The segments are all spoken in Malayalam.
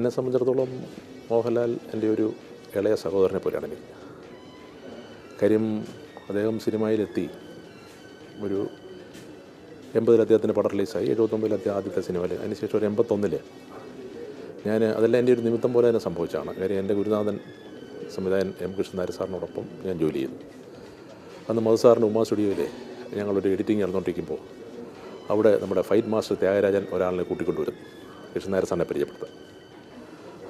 എന്നെ സംബന്ധിച്ചിടത്തോളം മോഹൻലാൽ എന്റെ ഒരു ഇളയ സഹോദരനെ പോലെയാണ് എനിക്ക്. കാര്യം അദ്ദേഹം സിനിമയിലെത്തി ഒരു എൺപതിൽ അദ്ദേഹത്തിന്റെ പടം റിലീസായി എഴുപത്തൊമ്പതിൽ അദ്ദേഹം ആദ്യത്തെ സിനിമയിൽ അതിനുശേഷം ഒരു എൺപത്തൊന്നിൽ ഞാൻ അതെല്ലാം എന്റെ ഒരു നിമിത്തം പോലെ തന്നെ സംഭവിച്ചതാണ്. കാര്യം എന്റെ ഗുരുനാഥൻ സംവിധായകൻ എം കൃഷ്ണനായർ സാറിനോടൊപ്പം ഞാൻ ജോലി ചെയ്തു. അന്ന് മധു സാറിന്റെ ഉമാ സ്റ്റുഡിയോയിൽ ഞങ്ങളൊരു എഡിറ്റിംഗ് നടന്നുകൊണ്ടിരിക്കുമ്പോൾ അവിടെ നമ്മുടെ ഫൈറ്റ് മാസ്റ്റർ ത്യാഗരാജൻ ഒരാളിനെ കൂട്ടിക്കൊണ്ടുവരും കൃഷ്ണനായർ സാറിനെ പരിചയപ്പെടുത്താൻ.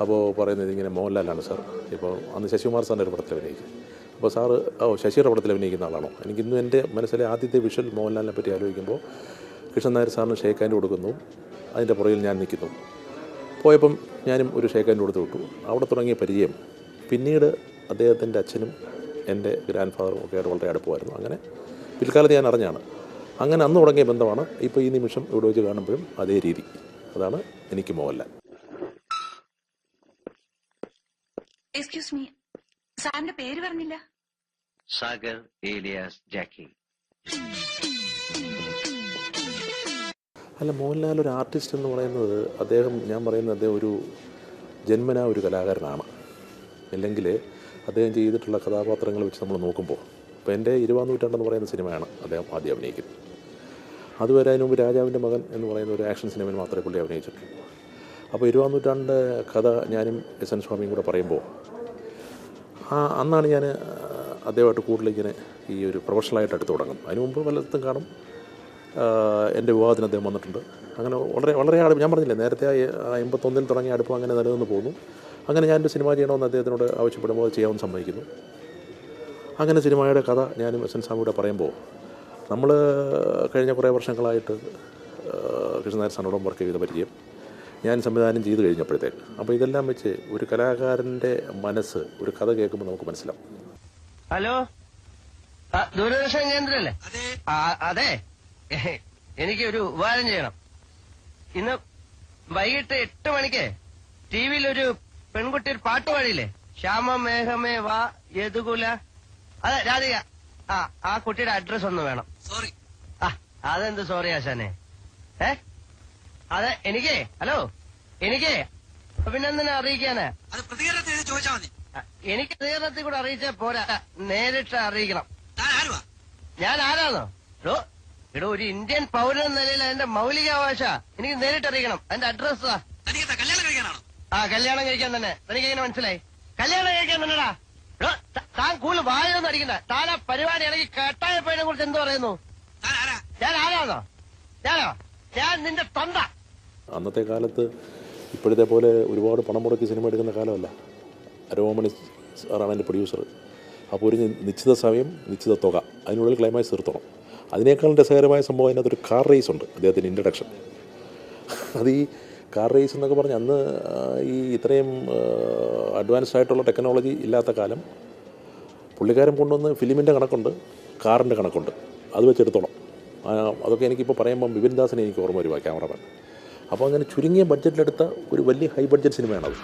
അപ്പോൾ പറയുന്നത് ഇങ്ങനെ മോഹൻലാലാണ് സാർ. ഇപ്പോൾ അന്ന് ശശികുമാർ സാറിന്റെ ഒരു പടത്തിൽ അഭിനയിക്കും അപ്പോൾ സാറ് ഓ ശശിയുടെ പടത്തിൽ അഭിനയിക്കുന്ന ആളാണോ? എനിക്ക് ഇന്നും എന്റെ മനസ്സിലെ ആദ്യത്തെ വിഷ്വൽ മോഹൻലാലിനെ പറ്റി ആലോചിക്കുമ്പോൾ കൃഷ്ണൻ നായർ സാറിന് ഹാൻഡ് കൊടുക്കുന്നു. അതിന്റെ പുറകിൽ ഞാൻ നിൽക്കുന്നു. പോയപ്പം ഞാനും ഒരു ഹാൻഡ് കൊടുത്ത് വിട്ടു. അവിടെ തുടങ്ങിയ പരിചയം. പിന്നീട് അദ്ദേഹത്തിന്റെ അച്ഛനും എന്റെ ഗ്രാൻഡ് ഫാദറും ഒക്കെ ആയിട്ട് വളരെ അടുപ്പമായിരുന്നു. അങ്ങനെ പിൽക്കാലത്ത് ഞാൻ അറിഞ്ഞാണ്. അങ്ങനെ അന്ന് തുടങ്ങിയ ബന്ധമാണ് ഇപ്പോൾ ഈ നിമിഷം ഇവിടെ വെച്ച് കാണുമ്പോഴും അതേ രീതി. അതാണ് എനിക്ക് മോഹൻലാൽ. എക്സ്ക്യൂസ് മീ സാറിന്റെ പേര് പറഞ്ഞില്ല? സാഗർ ഏലിയാസ് ജാക്കി. അല്ല മോഹൻലാൽ ഒരു ആർട്ടിസ്റ്റ് എന്ന് പറയുന്നത് അദ്ദേഹം ഞാൻ പറയുന്നത് അദ്ദേഹം ഒരു ജന്മനാ ഒരു കലാകാരനാണ്. അല്ലെങ്കിൽ അദ്ദേഹം ചെയ്തിട്ടുള്ള കഥാപാത്രങ്ങൾ വെച്ച് നമ്മൾ നോക്കുമ്പോൾ ഇപ്പോൾ എന്റെ ഇരുപതാം നൂറ്റാണ്ടെന്ന് പറയുന്ന സിനിമയാണ് അദ്ദേഹം ആദ്യം അഭിനയിക്കുന്നത്. അതുവരെ അതിന് മുമ്പ് രാജാവിന്റെ മകൻ എന്ന് പറയുന്ന ഒരു ആക്ഷൻ സിനിമയിൽ മാത്രമേ പുള്ളി അഭിനയിച്ചിട്ടുള്ളൂ. അപ്പോൾ ഇരുപതാം നൂറ്റാണ്ട് കഥ ഞാനും എസ് എൻ സ്വാമിയും കൂടെ പറയുമ്പോൾ ആ അന്നാണ് ഞാൻ അദ്ദേഹമായിട്ട് കൂടുതൽ ഇങ്ങനെ ഈ ഒരു പ്രൊഫഷണലായിട്ട് അടുത്ത് തുടങ്ങും. അതിന് മുമ്പ് പലയിടത്തും കാണും. എന്റെ വിവാഹത്തിന് അദ്ദേഹം വന്നിട്ടുണ്ട്. അങ്ങനെ വളരെ വളരെ അടുപ്പ് ഞാൻ പറഞ്ഞില്ലേ നേരത്തെ ആ എൺപത്തൊന്നിൽ തുടങ്ങിയ അടുപ്പം അങ്ങനെ നിലനിന്ന് പോകുന്നു. അങ്ങനെ ഞാനൊരു സിനിമ ചെയ്യണമെന്ന് അദ്ദേഹത്തിനോട് ആവശ്യപ്പെടുമ്പോൾ അത് ചെയ്യാമെന്ന് സമ്മതിക്കുന്നു. അങ്ങനെ സിനിമയുടെ കഥ ഞാനും എസ് എൻ സ്വാമിയുടെ പറയുമ്പോൾ നമ്മൾ കഴിഞ്ഞ കുറേ വർഷങ്ങളായിട്ട് കൃഷ്ണനായർ സാറിനോടും വർക്ക് ചെയ്ത പരിചയം. ഞാൻ സംവിധാനം ചെയ്തു കഴിഞ്ഞപ്പോഴത്തേക്ക്. അപ്പോൾ ഇതെല്ലാം വെച്ച് ഒരു കലാകാരന്റെ മനസ്സ് ഒരു കഥ കേൾക്കുമ്പോൾ നമുക്ക് മനസ്സിലാവും. ഹലോ? ദൂരദർശൻ കേന്ദ്രല്ലേ? അതെ. എനിക്ക് ഒരു ഉപകാരം ചെയ്യണം. ഇന്ന് വൈകിട്ട് എട്ട് മണിക്ക് ടി വിയിൽ ഒരു പെൺകുട്ടി ഒരു പാട്ട് പാടിയില്ലേ? ശ്യാമ മേഘമേ വാ യദുകുല. അതെ രാധിക. ആ ആ കുട്ടിയുടെ അഡ്രസ് ഒന്ന് വേണം. സോറി ആ അതെന്ത് സോറി ആശാനെ? ഏ? അതെ എനിക്ക്? ഹലോ? എനിക്ക് അഭിനന്ദന അറിയിക്കാന്. അത് പ്രതികരണത്തിൽ എഴുതി ചോദിച്ചാൽ മതി. എനിക്ക് പ്രതികരണത്തിൽ കൂടെ അറിയിച്ചാൽ പോരാ. നേരിട്ട് അറിയിക്കണം. താൻ ആരുവാ? ഞാൻ ആരാണോ? ഡോ എടോ ഒരു ഇന്ത്യൻ പൗരൻ എന്ന നിലയിൽ അതിന്റെ മൗലികാവകാശ എനിക്ക് നേരിട്ട് അറിയിക്കണം. അതിന്റെ അഡ്രസ് തനിക്ക് കല്യാണം കഴിക്കാനാണോ? ആ കല്യാണം കഴിക്കാൻ തന്നെ. തനിക്ക് എങ്ങനെ മനസ്സിലായി? കല്യാണം കഴിക്കാൻ തന്നെടാ. എടോ, താൻ കൂടുതൽ വായൊന്നും അടിക്കണ്ട. താൻ ആ പരിപാടി ഇടയ്ക്ക് കെട്ടായപ്പോഴെ കുറിച്ച് എന്ത് പറയുന്നു. ഞാൻ ആരാണോ? ഞാനോ? ഞാൻ നിന്റെ തന്ത. അന്നത്തെ കാലത്ത് ഇപ്പോഴത്തെ പോലെ ഒരുപാട് പണം മുടക്കി സിനിമ എടുക്കുന്ന കാലമല്ല. രോമണി സാറാണ് എന്റെ പ്രൊഡ്യൂസർ അപ്പോൾ ഒരു നിശ്ചിത സമയം നിശ്ചിത തുക. അതിനുള്ളിൽ ക്ലൈമാക്സ് തീർത്തണം. അതിനേക്കാൾ രസകരമായ സംഭവം അതിനകത്തൊരു കാർ റേസ് ഉണ്ട്. അദ്ദേഹത്തിന്റെ ഇൻട്രഡക്ഷൻ അത് ഈ കാർ റേസ് എന്നൊക്കെ പറഞ്ഞ് അന്ന് ഈ ഇത്രയും അഡ്വാൻസ്ഡ് ആയിട്ടുള്ള ടെക്നോളജി ഇല്ലാത്ത കാലം പുള്ളിക്കാരൻ കൊണ്ടുവന്ന് ഫിലിമിന്റെ കണക്കുണ്ട് കാറിന്റെ കണക്കുണ്ട്. അത് വെച്ചെടുത്തോളാം അതൊക്കെ എനിക്കിപ്പോൾ പറയുമ്പം വിപിൻ ദാസിനെ എനിക്ക് ഓർമ്മ വരുവാ ക്യാമറമാൻ. അപ്പോൾ അങ്ങനെ ചുരുങ്ങിയ ബഡ്ജറ്റിലെടുത്ത ഒരു വലിയ ഹൈ ബഡ്ജറ്റ് സിനിമയാണത്